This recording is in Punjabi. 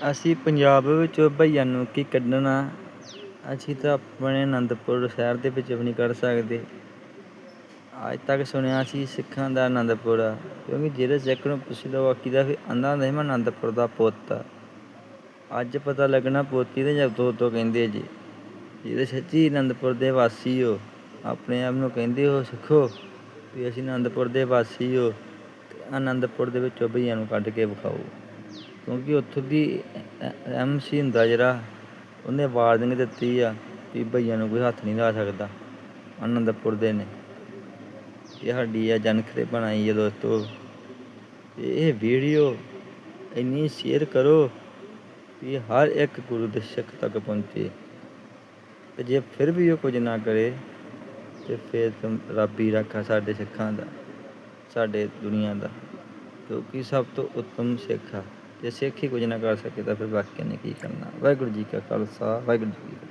ਅਸੀਂ ਪੰਜਾਬ ਵਿੱਚੋਂ ਭਈਆਂ ਨੂੰ ਕੀ ਕੱਢਣਾ? ਅਸੀਂ ਤਾਂ ਆਪਣੇ ਅਨੰਦਪੁਰ ਸ਼ਹਿਰ ਦੇ ਵਿੱਚ ਵੀ ਨਹੀਂ ਕੱਢ ਸਕਦੇ। ਅੱਜ ਤੱਕ ਸੁਣਿਆ ਸੀ ਸਿੱਖਾਂ ਦਾ ਅਨੰਦਪੁਰ ਆ ਕਿਉਂਕਿ ਜਿਹੜੇ ਸਿੱਖ ਨੂੰ ਪੁੱਛ ਲਓ ਆਖੀਦਾ ਫਿਰ ਆਂਦਾ ਹੁੰਦਾ ਸੀ ਮੈਂ ਅਨੰਦਪੁਰ ਦਾ ਪੁੱਤ ਆ। ਅੱਜ ਪਤਾ ਲੱਗਣਾ ਪੋਤੀ ਤੇ ਜਾਂ ਤੋਂ ਤੋਂ ਕਹਿੰਦੇ ਜੀ। ਜਿਹੜੇ ਸੱਚੀ ਅਨੰਦਪੁਰ ਦੇ ਵਾਸੀ ਹੋ, ਆਪਣੇ ਆਪ ਨੂੰ ਕਹਿੰਦੇ ਹੋ ਸਿੱਖੋ ਵੀ ਅਸੀਂ ਅਨੰਦਪੁਰ ਦੇ ਵਾਸੀ ਹੋ ਅਨੰਦਪੁਰ ਦੇ ਵਿੱਚੋਂ ਬਈਆਂ ਨੂੰ ਕੱਢ ਕੇ ਵਿਖਾਓ। ਕਿਉਂਕਿ ਉੱਥੋਂ ਦੀ ਐਮ ਐਮਸੀ ਹੁੰਦਾ ਜਿਹੜਾ, ਉਹਨੇ ਵਾਰਨਿੰਗ ਦਿੱਤੀ ਆ ਵੀ ਭਈਆਂ ਨੂੰ ਕੋਈ ਹੱਥ ਨਹੀਂ ਲਾ ਸਕਦਾ। ਅਨੰਦਪੁਰ ਦੇ ਨੇ। ਇਹ ਸਾਡੀ ਆ ਜਨਖਰੇ ਬਣਾਈ ਹੈ ਦੋਸਤੋ। ਇਹ ਵੀਡੀਓ ਇੰਨੀ ਸ਼ੇਅਰ ਕਰੋ ਵੀ ਹਰ ਇੱਕ ਗੁਰੂ ਦੇ ਸਿੱਖ ਤੱਕ ਪਹੁੰਚੇ। ਤੇ ਜੇ ਫਿਰ ਵੀ ਉਹ ਕੁਝ ਨਾ ਕਰੇ, ਤੇ ਫਿਰ ਰੱਬ ਹੀ ਰੱਖਾ ਸਾਡੇ ਸਿੱਖਾਂ ਦਾ, ਸਾਡੇ ਦੁਨੀਆ ਦਾ। ਕਿਉਂਕਿ ਸਭ ਤੋਂ ਉੱਤਮ ਸਿੱਖ ਆ। ਜੇ ਸਿੱਖ ਹੀ ਕੁਝ ਨਾ ਕਰ ਸਕੇ ਤਾਂ ਫਿਰ ਬਾਕੀਆਂ ਨੇ ਕੀ ਕਰਨਾ? ਵਾਹਿਗੁਰੂ ਜੀ ਕਾ ਖਾਲਸਾ, ਵਾਹਿਗੁਰੂ ਜੀ